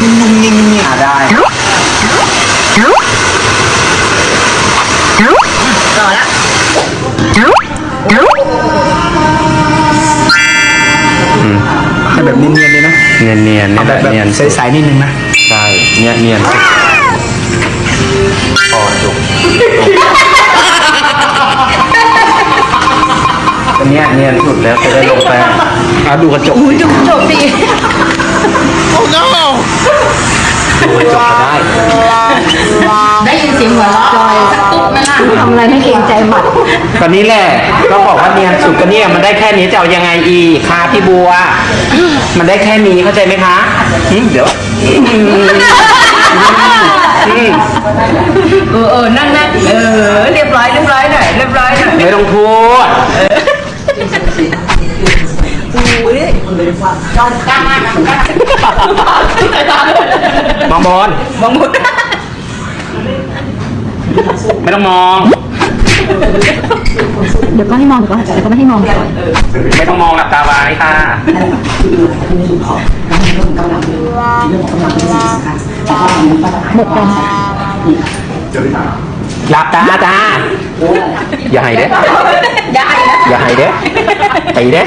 นุ่มๆนิ่มๆอะได้ต่อละให้แบบเนียนๆเลยนะเนียนเนียนๆเอาเนี่ยแบบแบบเนียนใสๆนิดนึงนะใช่เนี่ยเนียนสุดพอจุกอันเนี้ยเนียนสุดแล้วจะได้ลงแป้งเอาดูกระจกอุ้ยจุกจบดิ ดูกระจกก็ได้ ได้ยินเสียงหัวเราะจอยสักตุ๊บไหมล่ะทำอะไรให้เกรงใจหมัดตอนนี้แหละ ก็บอกว่าเนียนสุดก็เนี่ยมันได้แค่นี้จะเอายังไงอีกคะพี่บัว มันได้แค่นี้เข้าใจไหมคะหึเดี๋ยวอืมอืมเออเออนั่งนั่งเออ เรียบร้อยเรียบร้อยหน่อยเรียบร้อยหน่อยไม่ต้องพูดจอนกล้ามากนะกล้า มมองบอลมองมุดไม่ต้องมอง เดี๋ยวก็ให้มองเดี๋ยวก็เดี๋ยวก็ไม่ให้มองก่อนไม่ต้องมองหลับตาไว้ค่ะหมดกันหลับตาจ้าอย่าให้เด้ได้นะอย่าให้เด้ตีเด้อ